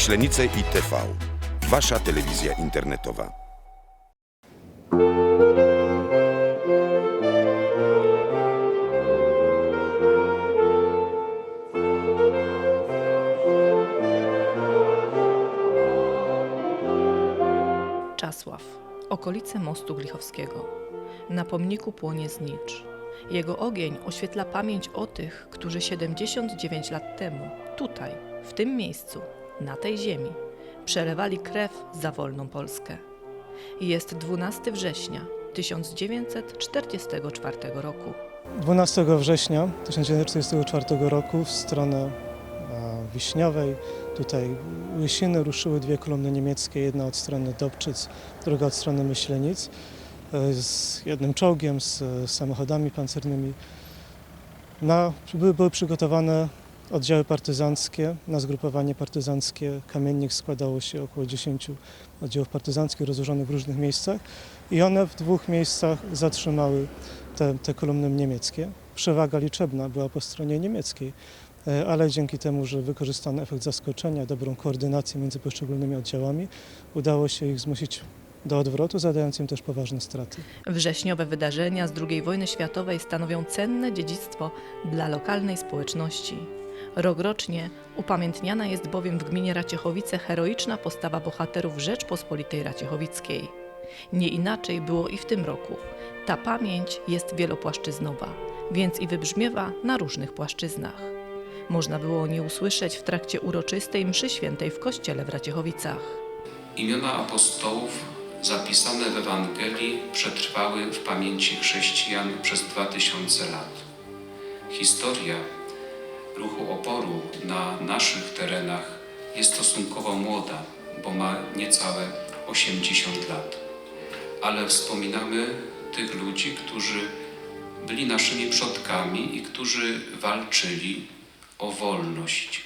Myślenice i TV. Wasza telewizja internetowa. Czasław, okolice mostu Glichowskiego. Na pomniku płonie znicz. Jego ogień oświetla pamięć o tych, którzy 79 lat temu, tutaj, w tym miejscu, na tej ziemi, przelewali krew za wolną Polskę. Jest 12 września 1944 roku. 12 września 1944 roku w stronę e, Wiśniowej, tutaj Łysiny ruszyły dwie kolumny niemieckie, jedna od strony Dobczyc, druga od strony Myślenic, e, z jednym czołgiem, z e, samochodami pancernymi. Na, były, były przygotowane oddziały partyzanckie, na zgrupowanie partyzanckie Kamiennik składało się około 10 oddziałów partyzanckich rozłożonych w różnych miejscach i one w dwóch miejscach zatrzymały te, te kolumny niemieckie. Przewaga liczebna była po stronie niemieckiej, e, ale dzięki temu, że wykorzystano efekt zaskoczenia, dobrą koordynację między poszczególnymi oddziałami, udało się ich zmusić do odwrotu, zadając im też poważne straty. Wrześniowe wydarzenia z II wojny światowej stanowią cenne dziedzictwo dla lokalnej społeczności. Rokrocznie upamiętniana jest bowiem w gminie Raciechowice heroiczna postawa bohaterów Rzeczpospolitej Raciechowickiej. Nie inaczej było i w tym roku. Ta pamięć jest wielopłaszczyznowa, więc i wybrzmiewa na różnych płaszczyznach. Można było o niej usłyszeć w trakcie uroczystej mszy świętej w kościele w Raciechowicach. Imiona apostołów zapisane w Ewangelii przetrwały w pamięci chrześcijan przez dwa tysiące lat. Historia ruchu oporu na naszych terenach jest stosunkowo młoda, bo ma niecałe 80 lat. Ale wspominamy tych ludzi, którzy byli naszymi przodkami i którzy walczyli o wolność.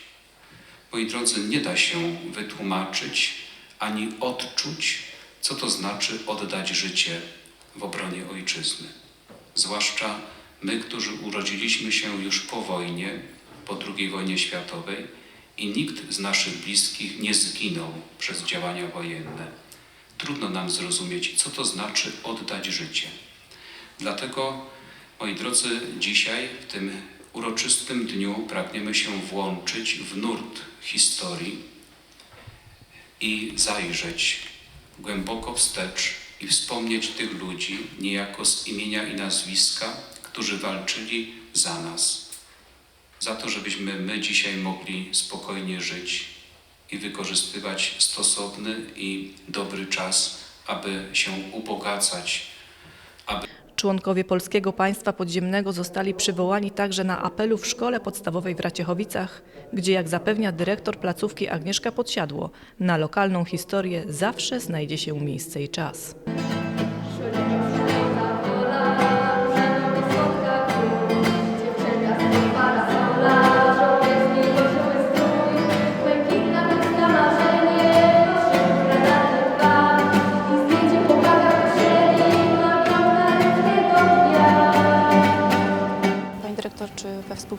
Moi drodzy, nie da się wytłumaczyć ani odczuć, co to znaczy oddać życie w obronie ojczyzny. Zwłaszcza my, którzy urodziliśmy się już po wojnie, po II wojnie światowej i nikt z naszych bliskich nie zginął przez działania wojenne. Trudno nam zrozumieć, co to znaczy oddać życie. Dlatego, moi drodzy, dzisiaj, w tym uroczystym dniu, pragniemy się włączyć w nurt historii i zajrzeć głęboko wstecz i wspomnieć tych ludzi niejako z imienia i nazwiska, którzy walczyli za nas. Za to, żebyśmy my dzisiaj mogli spokojnie żyć i wykorzystywać stosowny i dobry czas, aby się ubogacać, aby Członkowie Polskiego Państwa Podziemnego zostali przywołani także na apelu w szkole podstawowej w Raciechowicach, gdzie, jak zapewnia dyrektor placówki Agnieszka Podsiadło, na lokalną historię zawsze znajdzie się miejsce i czas.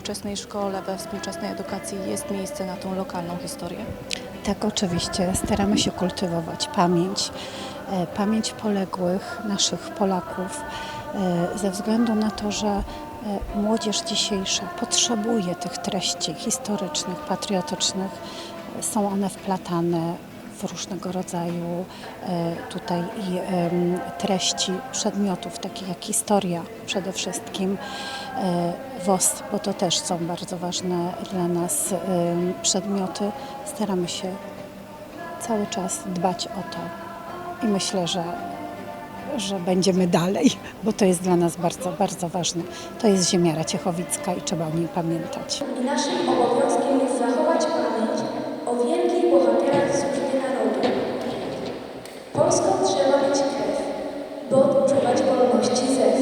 Współczesnej szkole, we współczesnej edukacji jest miejsce na tą lokalną historię? Tak, oczywiście. Staramy się kultywować pamięć, e, pamięć poległych, naszych Polaków, e, ze względu na to, że e, młodzież dzisiejsza potrzebuje tych treści historycznych, patriotycznych. Są one wplatane w różnego rodzaju e, tutaj i treści przedmiotów, takich jak historia przede wszystkim, e, WOS, bo to też są bardzo ważne dla nas przedmioty. Staramy się cały czas dbać o to i myślę, że, że będziemy dalej, bo to jest dla nas bardzo, bardzo ważne. To jest ziemia Raciechowicka i trzeba o niej pamiętać. I naszym obowiązkiem jest zachować pamięć o wielkich bohaterach służby narodu. Polską trzeba mieć krew, by odczuwać wolności zew.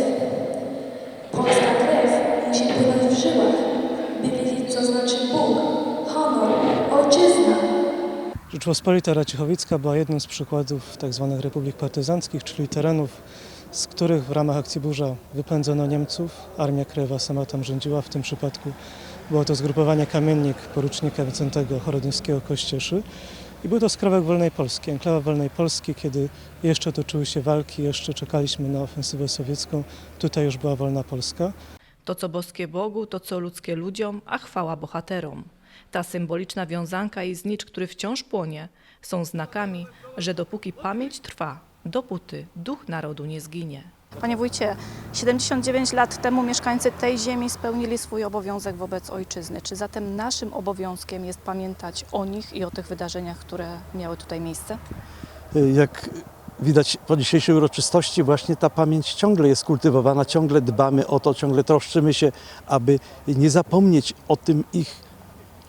Polska krew musi płynąć w żyłach, by wiedzieć, co znaczy Bóg, honor, ojczyzna. Rzeczpospolita Raciechowicka była jednym z przykładów tzw. republik partyzanckich, czyli terenów, z których w ramach akcji Burza wypędzono Niemców. Armia Krajowa sama tam rządziła. W tym przypadku było to zgrupowanie Kamiennik porucznika Wicentego Chorodyńskiego Kościeszy. I był to skrawek Wolnej Polski, enklawa Wolnej Polski, kiedy jeszcze toczyły się walki, jeszcze czekaliśmy na ofensywę sowiecką. Tutaj już była wolna Polska. To, co boskie Bogu, to, co ludzkie ludziom, a chwała bohaterom. Ta symboliczna wiązanka i znicz, który wciąż płonie, są znakami, że dopóki pamięć trwa, dopóty duch narodu nie zginie. Panie wójcie, 79 lat temu mieszkańcy tej ziemi spełnili swój obowiązek wobec ojczyzny. Czy zatem naszym obowiązkiem jest pamiętać o nich i o tych wydarzeniach, które miały tutaj miejsce? Jak widać po dzisiejszej uroczystości, właśnie ta pamięć ciągle jest kultywowana, ciągle dbamy o to, ciągle troszczymy się, aby nie zapomnieć o tym ich,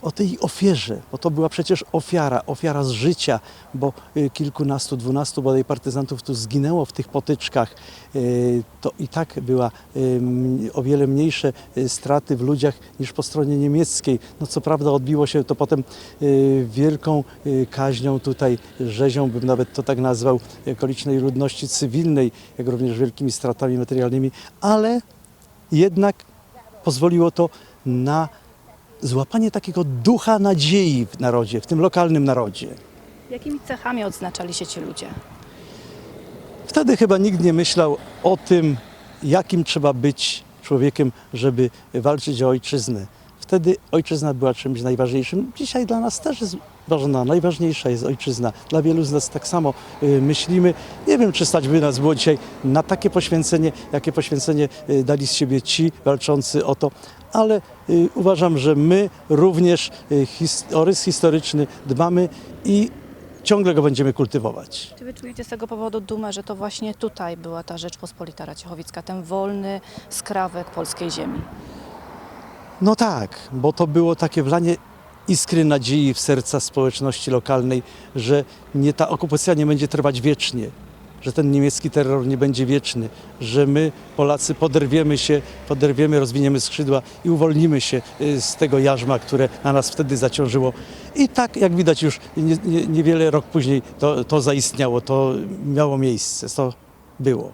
o tej ofierze, bo to była przecież ofiara, ofiara z życia, bo y, kilkunastu, dwunastu bodaj partyzantów tu zginęło w tych potyczkach. Y, To i tak była o wiele mniejsze y, straty w ludziach niż po stronie niemieckiej. No co prawda odbiło się to potem wielką kaźnią tutaj, rzezią bym nawet to tak nazwał, okolicznej ludności cywilnej, jak również wielkimi stratami materialnymi, ale jednak pozwoliło to na złapanie takiego ducha nadziei w narodzie, w tym lokalnym narodzie. Jakimi cechami odznaczali się ci ludzie? Wtedy chyba nikt nie myślał o tym, jakim trzeba być człowiekiem, żeby walczyć o ojczyznę. Wtedy ojczyzna była czymś najważniejszym. Dzisiaj dla nas też jest ważna, najważniejsza jest ojczyzna. Dla wielu z nas tak samo y, myślimy. Nie wiem, czy stać by nas było dzisiaj na takie poświęcenie, jakie poświęcenie y, dali z siebie ci walczący o to, ale y, uważam, że my również his, o rys historyczny dbamy i ciągle go będziemy kultywować. Czy wy czujecie z tego powodu dumę, że to właśnie tutaj była ta Rzeczpospolita Raciechowicka, ten wolny skrawek polskiej ziemi? No tak, bo to było takie wlanie iskry nadziei w serca społeczności lokalnej, że nie, ta okupacja nie będzie trwać wiecznie, że ten niemiecki terror nie będzie wieczny, że my, Polacy, poderwiemy się, poderwiemy, rozwiniemy skrzydła i uwolnimy się y, z tego jarzma, które na nas wtedy zaciążyło. I tak, jak widać już nie, nie, niewiele rok później to, to zaistniało, to miało miejsce, to było.